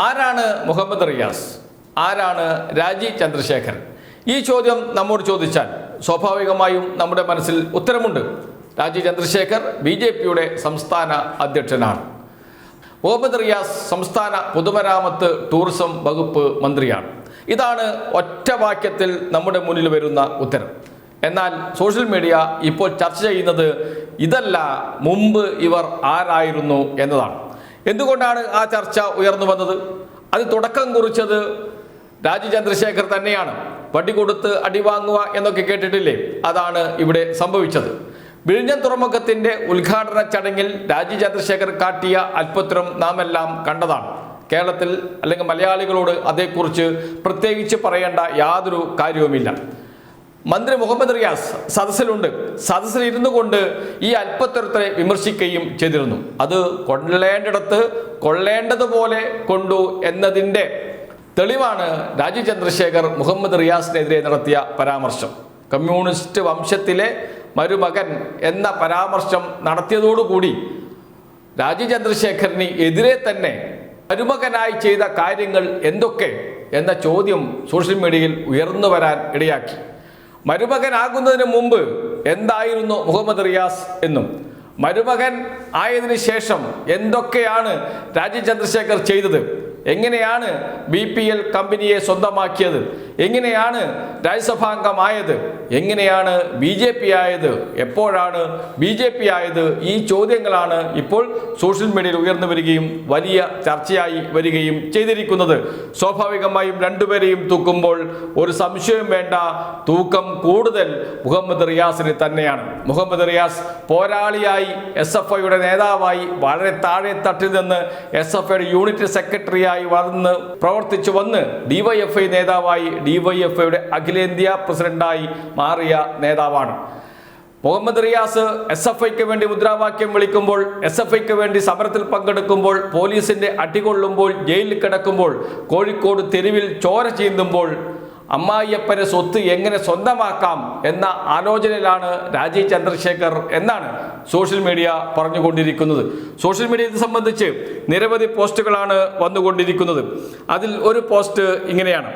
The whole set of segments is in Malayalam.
ആരാണ് മുഹമ്മദ് റിയാസ്? ആരാണ് രാജി ചന്ദ്രശേഖരൻ? ഈ ചോദ്യം നമ്മോട് ചോദിച്ചാൽ സ്വാഭാവികമായും നമ്മുടെ മനസ്സിൽ ഉത്തരമുണ്ട്. രാജി ചന്ദ്രശേഖർ ബി ജെ പിയുടെ സംസ്ഥാന അധ്യക്ഷനാണ്. മുഹമ്മദ് റിയാസ് സംസ്ഥാന പൊതുമരാമത്ത് ടൂറിസം വകുപ്പ് മന്ത്രിയാണ്. ഇതാണ് ഒറ്റ വാക്യത്തിൽ നമ്മുടെ മുന്നിൽ വരുന്ന ഉത്തരം. എന്നാൽ സോഷ്യൽ മീഡിയ ഇപ്പോൾ ചർച്ച ചെയ്യുന്നത് ഇതല്ല മുമ്പ് ഇവർ ആരായിരുന്നു എന്നതാണ്. എന്തുകൊണ്ടാണ് ആ ചർച്ച ഉയർന്നു വന്നത്? അത് തുടക്കം കുറിച്ചത് രാജു ചന്ദ്രശേഖർ തന്നെയാണ്. വടി കൊടുത്ത് അടിവാങ്ങുക എന്നൊക്കെ കേട്ടിട്ടില്ലേ? അതാണ് ഇവിടെ സംഭവിച്ചത്. വിഴിഞ്ഞം തുറമുഖത്തിന്റെ ഉദ്ഘാടന ചടങ്ങിൽ രാജു ചന്ദ്രശേഖർ കാട്ടിയ അത്ഭുതം നാം എല്ലാം കണ്ടതാണ്. കേരളത്തിൽ അല്ലെങ്കിൽ മലയാളികളോട് അതേക്കുറിച്ച് പ്രത്യേകിച്ച് പറയേണ്ട യാതൊരു കാര്യവുമില്ല. മന്ത്രി മുഹമ്മദ് റിയാസ് സദസ്സിലുണ്ട്. സദസ്സിൽ ഇരുന്നു കൊണ്ട് ഈ അല്പത്തരത്തെ വിമർശിക്കുകയും ചെയ്തിരുന്നു. അത് കൊള്ളേണ്ടിടത്ത് കൊള്ളേണ്ടതുപോലെ കൊണ്ടു എന്നതിന്റെ തെളിവാണ് രാജു ചന്ദ്രശേഖർ മുഹമ്മദ് റിയാസിനെതിരെ നടത്തിയ പരാമർശം. കമ്മ്യൂണിസ്റ്റ് വംശത്തിലെ മരുമകൻ എന്ന പരാമർശം നടത്തിയതോടുകൂടി രാജു ചന്ദ്രശേഖറിന് എതിരെ തന്നെ മരുമകനായി ചെയ്ത കാര്യങ്ങൾ എന്തൊക്കെ എന്ന ചോദ്യം സോഷ്യൽ മീഡിയയിൽ ഉയർന്നു വരാൻ ഇടയാക്കി. മരുമകനാകുന്നതിന് മുമ്പ് എന്തായിരുന്നു മുഹമ്മദ് റിയാസ് എന്നും മരുമകൻ ആയതിനു ശേഷം എന്തൊക്കെയാണ് രാജീവ് ചന്ദ്രശേഖർ ചെയ്തത് എങ്ങനെയാണ് ബി പി എൽ കമ്പനിയെ സ്വന്തമാക്കിയത് എങ്ങനെയാണ് രാജ്യസഭാംഗമായത് എങ്ങനെയാണ് ബി ജെ പി ആയത്? എപ്പോഴാണ് ബി ജെ പി ആയത്? ഈ ചോദ്യങ്ങളാണ് ഇപ്പോൾ സോഷ്യൽ മീഡിയയിൽ ഉയർന്നു വരികയും വലിയ ചർച്ചയായി വരികയും ചെയ്തിരിക്കുന്നത്. സ്വാഭാവികമായും രണ്ടുപേരെയും തൂക്കുമ്പോൾ ഒരു സംശയം വേണ്ട തൂക്കം കൂടുതൽ മുഹമ്മദ് റിയാസിന് തന്നെയാണ്. മുഹമ്മദ് റിയാസ് പോരാളിയായി എസ് എഫ് ഐയുടെ നേതാവായി വളരെ താഴെ തട്ടിൽ നിന്ന് എസ് എഫ് ഐയുടെ യൂണിറ്റ് സെക്രട്ടറിയായി വന്ന് പ്രവർത്തിച്ചു വന്ന് ഡിവൈഎഫ്ഐ നേതാവായി ഡിവൈഎഫ്ഐയുടെ അഖിലേന്ത്യാ പ്രസിഡന്റായി മാറിയ നേതാവാണ്. മുഹമ്മദ് റിയാസ് എസ് എഫ് ഐക്ക് വേണ്ടി മുദ്രാവാക്യം വിളിക്കുമ്പോൾ എസ് എഫ് ഐക്ക് വേണ്ടി സമരത്തിൽ പങ്കെടുക്കുമ്പോൾ പോലീസിന്റെ അടികൊള്ളുമ്പോൾ ജയിലിൽ കിടക്കുമ്പോൾ കോഴിക്കോട് തെരുവിൽ ചോര ചീന്തുമ്പോൾ അമ്മായിയപ്പനെ സ്വത്ത് എങ്ങനെ സ്വന്തമാക്കാം എന്ന ആലോചനയിലാണ് രാജീവ് ചന്ദ്രശേഖർ എന്നാണ് സോഷ്യൽ മീഡിയ പറഞ്ഞുകൊണ്ടിരിക്കുന്നത്. സോഷ്യൽ മീഡിയ ഇത് സംബന്ധിച്ച് നിരവധി പോസ്റ്റുകളാണ് വന്നുകൊണ്ടിരിക്കുന്നത്. അതിൽ ഒരു പോസ്റ്റ് ഇങ്ങനെയാണ്.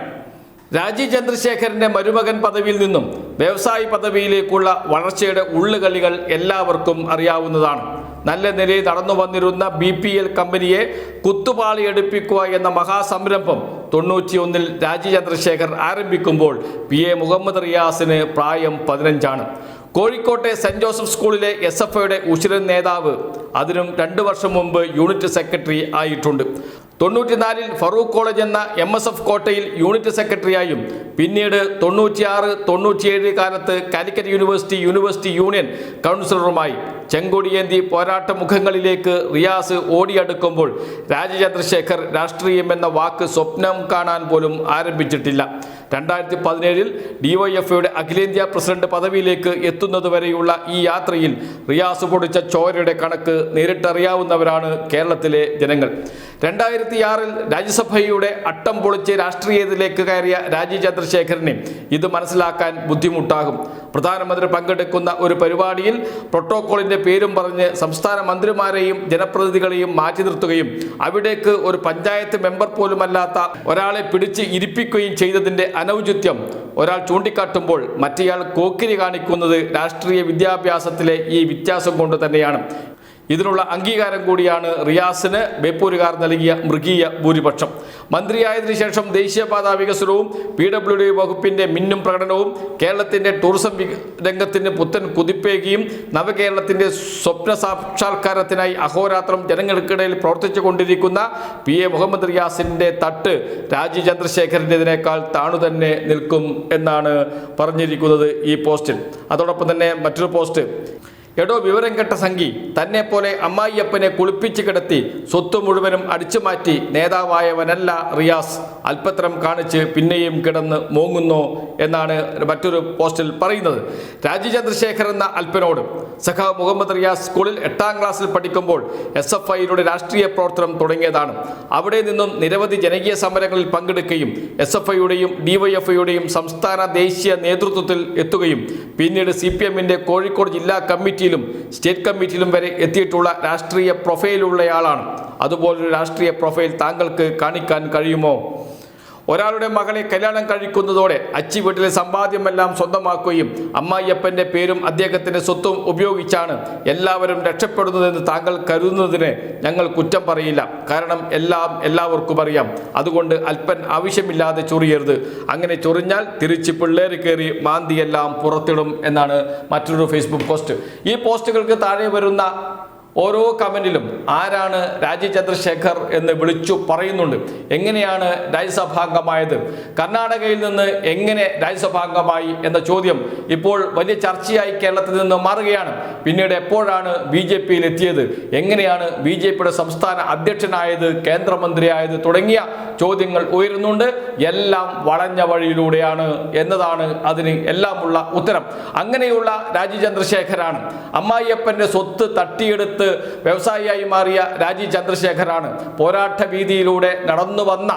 രാജീവ് ചന്ദ്രശേഖരന്റെ മരുമകൻ പദവിയിൽ നിന്നും വ്യവസായി പദവിയിലേക്കുള്ള വളർച്ചയുടെ ഉള്ളുകളികൾ എല്ലാവർക്കും അറിയാവുന്നതാണ്. നല്ല നിലയിൽ നടന്നു വന്നിരുന്ന ബി പി എൽ കമ്പനിയെ കുത്തുപാളിയെടുപ്പിക്കുക എന്ന മഹാസംരംഭം തൊണ്ണൂറ്റിയൊന്നിൽ രാജീവ് ചന്ദ്രശേഖർ ആരംഭിക്കുമ്പോൾ പി എ മുഹമ്മദ് റിയാസിന് പ്രായം പതിനഞ്ചാണ്. കോഴിക്കോട്ടെ സെന്റ് ജോസഫ് സ്കൂളിലെ എസ് എഫ് ഐയുടെ ഉശിരൻ നേതാവ് അതിനും രണ്ടു വർഷം മുമ്പ് യൂണിറ്റ് സെക്രട്ടറി ആയിട്ടുണ്ട്. തൊണ്ണൂറ്റിനാലിൽ ഫറൂഖ് കോളേജ് എന്ന എം എസ് എഫ് കോട്ടയിൽ യൂണിറ്റ് സെക്രട്ടറിയായും പിന്നീട് തൊണ്ണൂറ്റിയാറ് തൊണ്ണൂറ്റിയേഴ് കാലത്ത് കാലിക്കറ്റ് യൂണിവേഴ്സിറ്റി യൂണിവേഴ്സിറ്റി യൂണിയൻ കൗൺസിലറുമായി ചെങ്കൊടിയേന്തി പോരാട്ട മുഖങ്ങളിലേക്ക് റിയാസ് ഓടിയടുക്കുമ്പോൾ രാജചന്ദ്രശേഖർ ചന്ദ്രശേഖർ രാഷ്ട്രീയം എന്ന വാക്ക് സ്വപ്നം കാണാൻ പോലും ആരംഭിച്ചിട്ടില്ല. രണ്ടായിരത്തി പതിനേഴിൽ ഡിവൈഎഫ്ഐയുടെ അഖിലേന്ത്യാ പ്രസിഡന്റ് പദവിയിലേക്ക് എത്തുന്നതുവരെയുള്ള ഈ യാത്രയിൽ റിയാസ് പൊടിച്ച ചോരയുടെ കണക്ക് നേരിട്ടറിയാവുന്നവരാണ് കേരളത്തിലെ ജനങ്ങൾ. രണ്ടായിരത്തി ആറിൽ രാജ്യസഭയുടെ അട്ടം പൊളിച്ച് രാഷ്ട്രീയത്തിലേക്ക് കയറിയ രാജീവ് ചന്ദ്രശേഖരനെ ഇത് മനസ്സിലാക്കാൻ ബുദ്ധിമുട്ടാകും. പ്രധാനമന്ത്രി പങ്കെടുക്കുന്ന ഒരു പരിപാടിയിൽ പ്രോട്ടോക്കോളിന്റെ പേരും പറഞ്ഞ് സംസ്ഥാന മന്ത്രിമാരെയും ജനപ്രതിനിധികളെയും മാറ്റി നിർത്തുകയും അവിടേക്ക് ഒരു പഞ്ചായത്ത് മെമ്പർ പോലുമല്ലാത്ത ഒരാളെ പിടിച്ച് ഇരിപ്പിക്കുകയും ചെയ്തതിന്റെ അനൗചിത്യം. ഒരാൾ ചൂണ്ടിക്കാട്ടുമ്പോൾ മറ്റേയാൾ കോക്കിരി കാണിക്കുന്നത് രാഷ്ട്രീയ വിദ്യാഭ്യാസത്തിലെ ഈ വ്യത്യാസം കൊണ്ട് തന്നെയാണ്. ഇതിനുള്ള അംഗീകാരം കൂടിയാണ് റിയാസിന് ബേപ്പൂരുകാർ നൽകിയ മൃഗീയ ഭൂരിപക്ഷം. മന്ത്രിയായതിനു ശേഷം ദേശീയപാത വികസനവും പി ഡബ്ല്യു ഡി വകുപ്പിന്റെ മിന്നും പ്രകടനവും കേരളത്തിന്റെ ടൂറിസം രംഗത്തിന് പുത്തൻ കുതിപ്പേകിയും നവകേരളത്തിന്റെ സ്വപ്ന സാക്ഷാത്കാരത്തിനായി അഹോരാത്രം ജനങ്ങൾക്കിടയിൽ പ്രവർത്തിച്ചു കൊണ്ടിരിക്കുന്ന പി എ മുഹമ്മദ് റിയാസിന്റെ തട്ട് രാജീവ് ചന്ദ്രശേഖരന്റെതിനേക്കാൾ താണു തന്നെ നിൽക്കും എന്നാണ് പറഞ്ഞിരിക്കുന്നത് ഈ പോസ്റ്റിൽ. അതോടൊപ്പം തന്നെ മറ്റൊരു പോസ്റ്റ്. എടോ വിവരം കെട്ട സംഘി പോലെ അമ്മായിയപ്പനെ കുളിപ്പിച്ച് കിടത്തി സ്വത്ത് മുഴുവനും അടിച്ചു മാറ്റി നേതാവായവനല്ല റിയാസ്. അല്പത്രം കാണിച്ച് പിന്നെയും കിടന്ന് മൂങ്ങുന്നു എന്നാണ് മറ്റൊരു പോസ്റ്റിൽ പറയുന്നത്. രാജീവ് ചന്ദ്രശേഖർ എന്ന അല്പനോട് സഖാവ് മുഹമ്മദ് റിയാസ് സ്കൂളിൽ എട്ടാം ക്ലാസ്സിൽ പഠിക്കുമ്പോൾ എസ് എഫ് ഐയുടെ രാഷ്ട്രീയ പ്രവർത്തനം തുടങ്ങിയതാണ്. അവിടെ നിന്നും നിരവധി ജനകീയ സമരങ്ങളിൽ പങ്കെടുക്കുകയും എസ് എഫ് ഐയുടെയും ഡിവൈഎഫ്ഐയുടെയും സംസ്ഥാന ദേശീയ നേതൃത്വത്തിൽ എത്തുകയും. പിന്നീട് സി പി കോഴിക്കോട് ജില്ലാ കമ്മിറ്റി കമ്മിറ്റിയിലും സ്റ്റേറ്റ് കമ്മിറ്റിയിലും വരെ എത്തിയിട്ടുള്ള രാഷ്ട്രീയ പ്രൊഫൈലുള്ളയാളാണ്. അതുപോലൊരു രാഷ്ട്രീയ പ്രൊഫൈൽ താങ്കൾക്ക് കാണിക്കാൻ കഴിയുമോ? ഒരാളുടെ മകളെ കല്യാണം കഴിക്കുന്നതോടെ അച്ചി വീട്ടിലെ സമ്പാദ്യമെല്ലാം സ്വന്തമാക്കുകയും അമ്മായിയപ്പന്റെ പേരും അദ്ദേഹത്തിന്റെ സ്വത്തും ഉപയോഗിച്ചാണ് എല്ലാവരും രക്ഷപ്പെടുന്നതെന്ന് താങ്കൾ കരുതുന്നതിന് ഞങ്ങൾ കുറ്റം പറയില്ല. കാരണം എല്ലാം എല്ലാവർക്കും അറിയാം. അതുകൊണ്ട് അല്പൻ ആവശ്യമില്ലാതെ ചൊറിയരുത്. അങ്ങനെ ചൊറിഞ്ഞാൽ തിരിച്ച് പിള്ളേർ കയറി മാന്തിയെല്ലാം പുറത്തിടും എന്നാണ് മറ്റൊരു ഫേസ്ബുക്ക് പോസ്റ്റ് ഈ പോസ്റ്റുകൾക്ക് താഴെ വരുന്ന ഓരോ കമന്റിലും ആരാണ് രാജീവ് ചന്ദ്രശേഖർ എന്ന് വിളിച്ചു പറയുന്നുണ്ട്. എങ്ങനെയാണ് രാജ്യസഭാംഗമായത്? കർണാടകയിൽ നിന്ന് എങ്ങനെ രാജ്യസഭാംഗമായി എന്ന ചോദ്യം ഇപ്പോൾ വലിയ ചർച്ചയായി കേരളത്തിൽ നിന്ന് മാറുകയാണ്. പിന്നീട് എപ്പോഴാണ് ബി ജെ പിയിൽ എത്തിയത്? എങ്ങനെയാണ് ബി ജെ പിയുടെ സംസ്ഥാന അധ്യക്ഷനായത്? കേന്ദ്രമന്ത്രിയായത്? തുടങ്ങിയ ചോദ്യങ്ങൾ ഉയരുന്നുണ്ട്. എല്ലാം വളഞ്ഞ വഴിയിലൂടെയാണ് എന്നതാണ് അതിന് എല്ലാമുള്ള ഉത്തരം. അങ്ങനെയുള്ള രാജീവ് ചന്ദ്രശേഖരാണ്. അമ്മായിയപ്പന്റെ സ്വത്ത് തട്ടിയെടുത്ത് വ്യവസായിയായി മാറിയ രാജീവ് ചന്ദ്രശേഖരാണ് പോരാട്ട വീതിയിലൂടെ നടന്നു വന്ന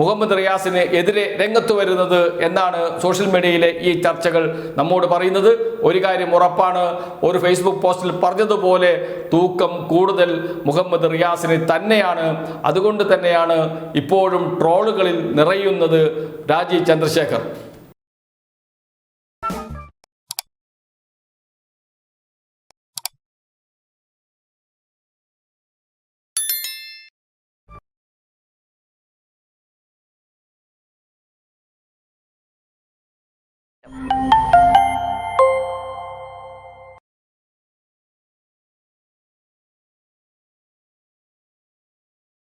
മുഹമ്മദ് റിയാസിന് എതിരെ രംഗത്ത് വരുന്നത് എന്നാണ് സോഷ്യൽ മീഡിയയിലെ ഈ ചർച്ചകൾ നമ്മോട് പറയുന്നത്. ഒരു കാര്യം ഉറപ്പാണ് ഒരു ഫേസ്ബുക്ക് പോസ്റ്റിൽ പറഞ്ഞതുപോലെ തൂക്കം കൂടുതൽ മുഹമ്മദ് റിയാസിന് തന്നെയാണ്. അതുകൊണ്ട് തന്നെയാണ് ഇപ്പോഴും ട്രോളുകളിൽ നിറയുന്നത് രാജീവ് ചന്ദ്രശേഖർ.